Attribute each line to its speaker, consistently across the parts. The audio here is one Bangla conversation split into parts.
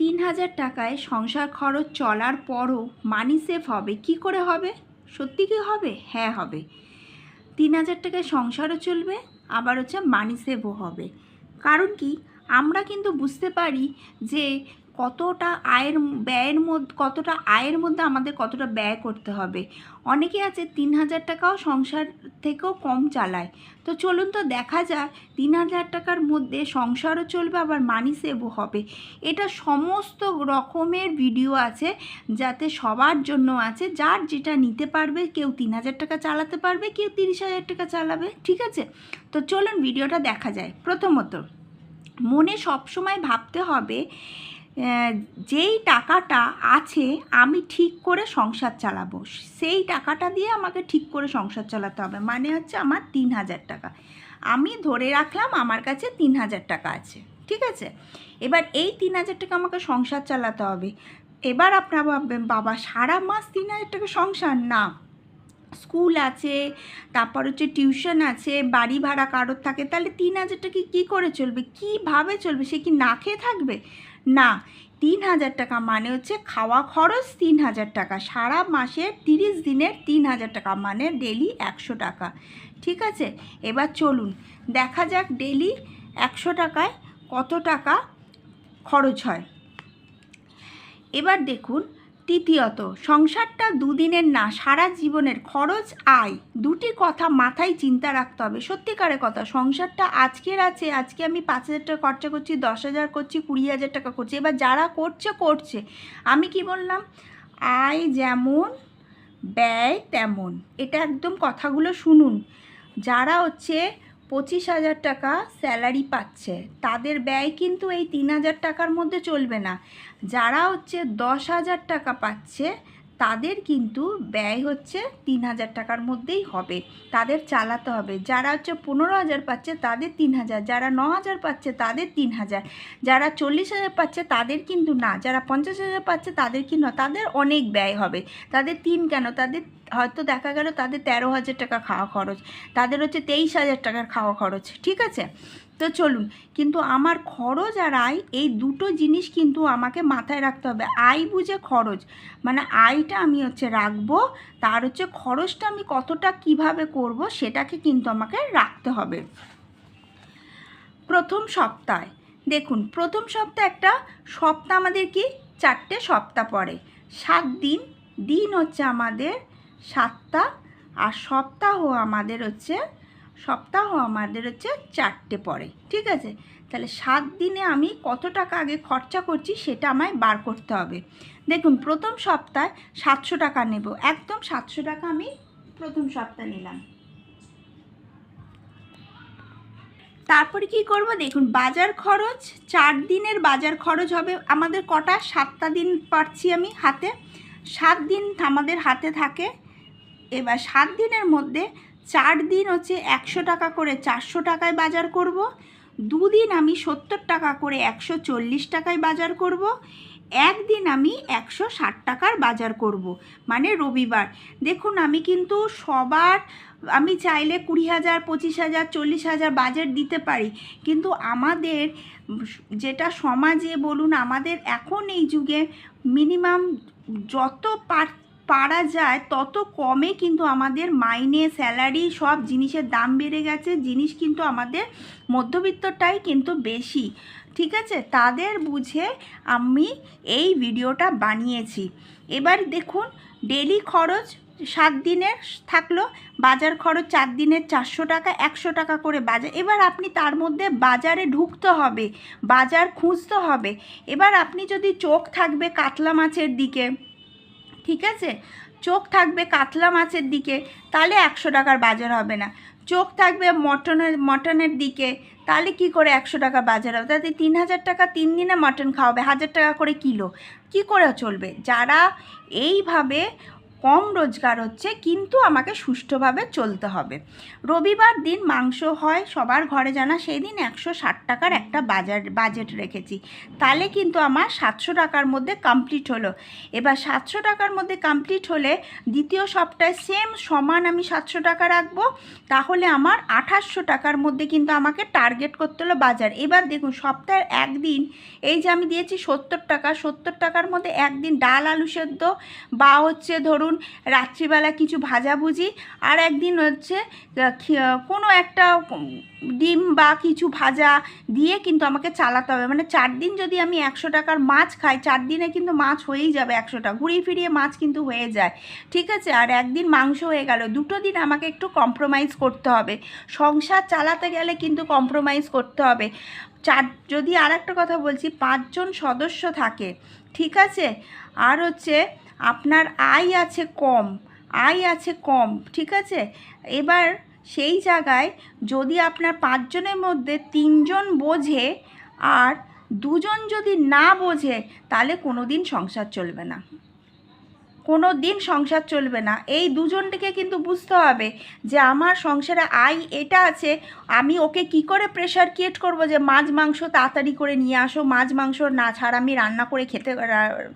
Speaker 1: তিন হাজার টাকায় সংসার খরচ চলার পরও মানি সেভ হবে। কি করে হবে? সত্যি কি হবে? হ্যাঁ হবে। তিন হাজার টাকায় সংসারও চলবে, আবার হচ্ছে মানি সেভও হবে। কারণ কি? আমরা কিন্তু বুঝতে পারি যে কতটা আয়ের ব্যয়ের মধ্যে কতটা আয়ের মধ্যে আমাদের কতটা ব্যয় করতে হবে। অনেকে আছে তিন হাজার টাকাও সংসার থেকেও কম চালায়। তো চলুন তো দেখা যায় তিন হাজার টাকার মধ্যে সংসারও চলবে, আবার মানি সেভও হবে। এটা সমস্ত রকমের ভিডিও আছে, যাতে সবার জন্য আছে। যার যেটা নিতে পারবে, কেউ তিন হাজার টাকা চালাতে পারবে, কেউ তিরিশ হাজার টাকা চালাবে, ঠিক আছে? তো চলুন ভিডিওটা দেখা যায়। প্রথমত, মনে সবসময় ভাবতে হবে যেই টাকাটা আছে আমি ঠিক করে সংসার চালাবো, সেই টাকাটা দিয়ে আমাকে ঠিক করে সংসার চালাতে হবে। মানে হচ্ছে আমার তিন হাজার টাকা। আমি ধরে রাখলাম আমার কাছে তিন হাজার টাকা আছে, ঠিক আছে? এবার এই তিন হাজার টাকা আমাকে সংসার চালাতে হবে। এবার আপনারা ভাববেন, বাবা, সারা মাস তিন হাজার টাকা সংসার? না। স্কুল আছে, তারপর হচ্ছে টিউশন আছে, বাড়ি ভাড়া কারোর থাকে, তাহলে তিন হাজার টাকা কী করে চলবে? কীভাবে চলবে? সে কি না খেয়ে থাকবে? না, তিন হাজার টাকা মানে হচ্ছে খাওয়া খরচ তিন হাজার টাকা। সারা মাসের তিরিশ দিনের তিন হাজার টাকা মানে ডেলি একশো টাকা। ঠিক আছে? এবার চলুন, দেখা যাক ডেলি একশো টাকায় কত টাকা খরচ হয়। এবার দেখুন তৃতীয়ত, সংসারটা দুদিনের না, সারা জীবনের খরচ, আয়। দুটি কথা মাথায় চিন্তা রাখতে হবে। সত্যিকারের কথা, সংসারটা আজকের আছে, আজকে আমি পাঁচ হাজার টাকা খরচা করছি, দশ হাজার করছি, কুড়ি হাজার টাকা করছি। এবার যারা করছে করছে। আমি কি বললাম? আয় যেমন, ব্যয় তেমন। এটা একদম কথাগুলো শুনুন। যারা হচ্ছে পঁচিশ হাজার টাকা স্যালারি পাচ্ছে, তাদের ব্যয় কিন্তু এই তিন হাজার টাকার মধ্যে চলবে না। যারা হচ্ছে দশ হাজার টাকা পাচ্ছে, তাদের কিন্তু ব্যয় হচ্ছে তিন হাজার টাকার মধ্যেই হবে। তাদের চালাতে হবে। যারা হচ্ছে পনেরো হাজার পাচ্ছে, তাদের তিন হাজার। যারা ন হাজার পাচ্ছে, তাদের তিন হাজার। যারা চল্লিশ হাজার পাচ্ছে, তাদের কিন্তু না। যারা পঞ্চাশ হাজার পাচ্ছে, তাদের কি না। তাদের অনেক ব্যয় হবে। তাদের তিন কেন? তাদের হয়তো দেখা গেল তাদের তেরো হাজার টাকা খাওয়া খরচ, তাদের হচ্ছে তেইশ হাজার টাকার খাওয়া খরচ, ঠিক আছে? তো চলুন, কিন্তু আমার খরচ আর আয়, এই দুটো জিনিস কিন্তু আমাকে মাথায় রাখতে হবে। আয় বুঝে খরচ মানে আয়টা আমি হচ্ছে রাখব, তার হচ্ছে খরচটা আমি কতটা কীভাবে করব সেটাকে কিন্তু আমাকে রাখতে হবে। প্রথম সপ্তাহে দেখুন, প্রথম সপ্তাহ একটা সপ্তাহ আমাদের কি? চারটে সপ্তাহ পড়ে, সাত দিন দিন হচ্ছে আমাদের সাতটা আর সপ্তাহ আমাদের হচ্ছে, সপ্তাহ আমাদের হচ্ছে চারটে পড়ে, ঠিক আছে? তাহলে সাত দিনে আমি কত টাকা আগে খরচা করছি সেটা আমায় বার করতে হবে। দেখুন, প্রথম সপ্তাহে সাতশো টাকা নেব, একদম সাতশো টাকা আমি প্রথম সপ্তাহ নিলাম। তারপরে কি করব? দেখুন, বাজার খরচ, চার দিনের বাজার খরচ হবে আমাদের কটা, সাতটা দিন পাচ্ছি আমি হাতে। সাত দিন আমাদের হাতে থাকে এবার সাত দিনের মধ্যে চার দিন হচ্ছে একশো টাকা করে চারশো টাকায় বাজার করব। দুদিন আমি সত্তর টাকা করে একশো চল্লিশ টাকায় বাজার করব। একদিন আমি একশো ষাট টাকার বাজার করব। মানে রবিবার। দেখুন, আমি কিন্তু সবার, আমি চাইলে কুড়ি হাজার, পঁচিশ হাজার, চল্লিশ হাজার বাজার দিতে পারি। কিন্তু আমাদের যেটা সমাজে বলুন, আমাদের এখন এই যুগে মিনিমাম যত পার পারা যায়, তত কমে কিন্তু আমাদের মাইনে, স্যালারি সব জিনিসের দাম বেড়ে গেছে, জিনিস কিন্তু আমাদের মধ্যবিত্তটাই কিন্তু বেশি। ঠিক আছে? তাদের বুঝে আমি এই ভিডিওটা বানিয়েছি। এবার দেখুন ডেলি খরচ সাত দিনের থাকল, বাজার খরচ চার দিনের চারশো টাকা, একশো টাকা করে বাজার এবার আপনি তার মধ্যে বাজারে ঢুকতে হবে, বাজার খুঁজতে হবে। এবার আপনি যদি চোখ থাকবে কাতলা মাছের দিকে ঠিক আছে? চোখ থাকবে কাতলা মাছের দিকে, তাহলে একশো টাকার বাজার হবে না। চোখ থাকবে মটনের মটনের দিকে, তাহলে কি করে একশো টাকা বাজার হবে? তাতে তিন হাজার টাকা তিন দিনে মটন খাওয়াবে, হাজার টাকা করে কিলো। কি করে চলবে? যারা এইভাবে কম রোজগার হচ্ছে, কিন্তু আমাকে সুষ্ঠুভাবে চলতে হবে। রবিবার দিন মাংস হয়, সবার ঘরে জানা সেই দিন একশো ষাট টাকার একটা বাজার, বাজেট রেখেছি। তাহলে কিন্তু আমার সাতশো টাকার মধ্যে কমপ্লিট হলো। এবার সাতশো টাকার মধ্যে কমপ্লিট হলে দ্বিতীয় সপ্তাহে সেম সমান আমি সাতশো টাকা রাখব, তাহলে আমার আঠাশশো টাকার মধ্যে কিন্তু আমাকে টার্গেট করতে হলো বাজার। এবার দেখুন, সপ্তাহের একদিন, এই যে আমি দিয়েছি সত্তর টাকা, সত্তর টাকার মধ্যে একদিন ডাল, আলু সেদ্ধ, বা হচ্ছে ধরুন রাত্রিবেলা কিছু ভাজাভুজি, আর একদিন হচ্ছে কোনো একটা ডিম বা কিছু ভাজা দিয়ে কিন্তু আমাকে চালাতে হবে। মানে চার দিন যদি আমি একশো টাকার মাছ খাই, চার দিনে কিন্তু মাছ হয়েই যাবে একশোটা। ঘুরিয়ে ফিরিয়ে মাছ কিন্তু হয়ে যায়। ঠিক আছে? আর একদিন মাংস হয়ে গেল। দুটো দিন আমাকে একটু কম্প্রোমাইজ করতে হবে। সংসার চালাতে গেলে কিন্তু কম্প্রোমাইজ করতে হবে। চার, যদি আর একটা কথা বলছি, পাঁচজন সদস্য থাকে, ঠিক আছে? আর হচ্ছে আপনার আয় আছে কম, আয় আছে কম, ঠিক আছে? এবার সেই জায়গায় যদি আপনার পাঁচজনের মধ্যে তিনজন বোঝে আর দুজন যদি না বোঝে, তাহলে কোনো দিন সংসার চলবে না। কোনো দিন সংসার চলবে না। এই দুজনটিকে কিন্তু বুঝতে হবে যে আমার সংসারে আয় এটা আছে, আমি ওকে কি করে প্রেশার ক্রিয়েট করব যে মাছ, মাংস তাড়াতাড়ি করে নিয়ে আসো, মাছ, মাংস না ছাড়া আমি রান্না করে খেতে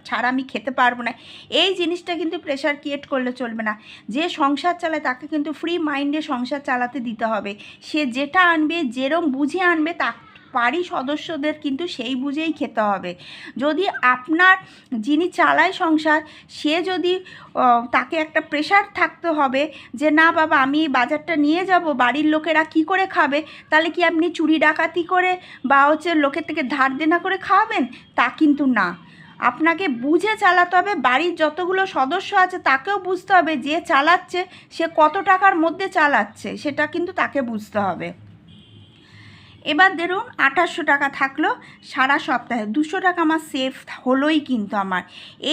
Speaker 1: ছাড়া আমি খেতে পারব না। এই জিনিসটা কিন্তু প্রেশার ক্রিয়েট করলে চলবে না। যে সংসার চালায় তাকে কিন্তু ফ্রি মাইন্ডে সংসার চালাতে দিতে হবে। সে যেটা আনবে, যেরম বুঝে আনবে তা বাড়ি সদস্যদের কিন্তু সেই বুঝেই খেতে হবে। যদি আপনার যিনি চালায় সংসার, সে যদি তাকে একটা প্রেশার থাকতে হবে যে, না বাবা, আমি বাজারটা নিয়ে যাব, বাড়ির লোকেরা কি করে খাবে? তাহলে কি আপনি চুরি ডাকাতি করে বা হচ্ছে লোকের থেকে ধার দেনা করে খাওয়াবেন? তা কিন্তু না। আপনাকে বুঝে চালাতে হবে, বাড়ির যতগুলো সদস্য আছে তাকেও বুঝতে হবে যে চালাচ্ছে, সে কত টাকার মধ্যে চালাচ্ছে, সেটা কিন্তু তাকে বুঝতে হবে। এবার ধরুন আঠাশশো টাকা থাকল সারা সপ্তাহে। দুশো টাকা আমার সেফ হলোই কিন্তু আমার।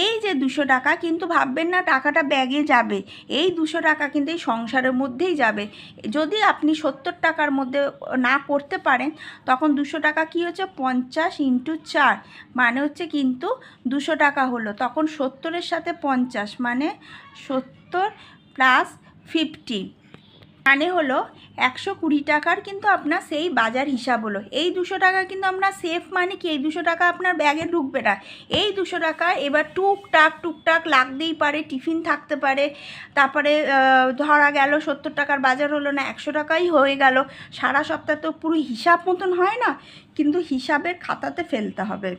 Speaker 1: এই যে দুশো টাকা কিন্তু ভাববেন না, টাকাটা ব্যাগে যাবে। এই দুশো টাকা কিন্তু এই সংসারের মধ্যেই যাবে। যদি আপনি সত্তর টাকার মধ্যে না করতে পারেন, তখন দুশো টাকা কি হচ্ছে? পঞ্চাশ ইন্টু চার। মানে হচ্ছে কিন্তু দুশো টাকা হলো। তখন সত্তরের সাথে পঞ্চাশ মানে সত্তর প্লাস ফিফটি মানে হলো একশো কুড়ি টাকার কিন্তু আপনার সেই বাজার হিসাব হলো। এই দুশো টাকা কিন্তু আপনার সেফ মানে কি? এই দুশো টাকা আপনার ব্যাগে ঢুকবে না। এই দুশো টাকা এবার টুকটাক টুকটাক লাগতেই পারে, টিফিন থাকতে পারে, তারপরে ধরা গেল সত্তর টাকার বাজার হলো না, একশো টাকাই হয়ে গেল। সারা সপ্তাহ তো পুরো হিসাব মতন হয় না, কিন্তু হিসাবের খাতাতে ফেলতে হবে।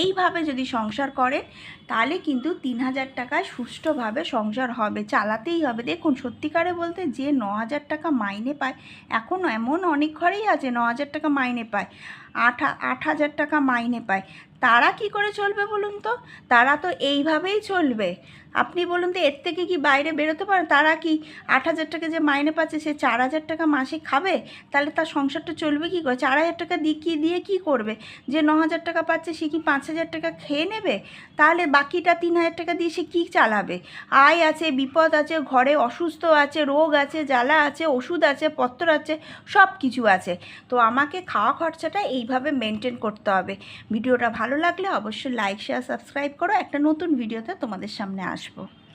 Speaker 1: এইভাবে যদি সংসার করেন, তাহলে কিন্তু তিন হাজার টাকায় সুষ্ঠুভাবে সংসার হবে, চালাতেই হবে। দেখুন, সত্যিকারে বলতে যে ন হাজার টাকা মাইনে পায়, এখন এমন অনেক ঘরেই আছে ন হাজার টাকা মাইনে পায়, আট আট হাজার টাকা মাইনে পায়। তারা কি করে চলবে বলুন তো? তারা তো এইভাবেই চলবে। আপনি বলুন তো, এর থেকে কি বাইরে বেরোতে পারে? তারা কি আট হাজার টাকা যে মাইনে পাচ্ছে, সে চার হাজার টাকা মাসে খাবে? তাহলে তার সংসারটা চলবে কী করে? চার হাজার টাকা দিয়ে কী দিয়ে কী করবে? যে ন হাজার টাকা পাচ্ছে, সে কি পাঁচ হাজার টাকা খেয়ে নেবে? তাহলে বাকিটা তিন হাজার টাকা দিয়ে সে কী চালাবে? আয় আছে, বিপদ আছে, ঘরে অসুস্থ আছে, রোগ আছে, জ্বালা আছে, ওষুধ আছে পত্র আছে, সব কিছু আছে। তো আমাকে খাওয়া খরচাটা এইভাবে মেনটেন করতে হবে। ভিডিওটা ভালো লাগলে অবশ্যই লাইক শেয়ার সাবস্ক্রাইব করো। একটা নতুন ভিডিওতে তোমাদের সামনে আসব।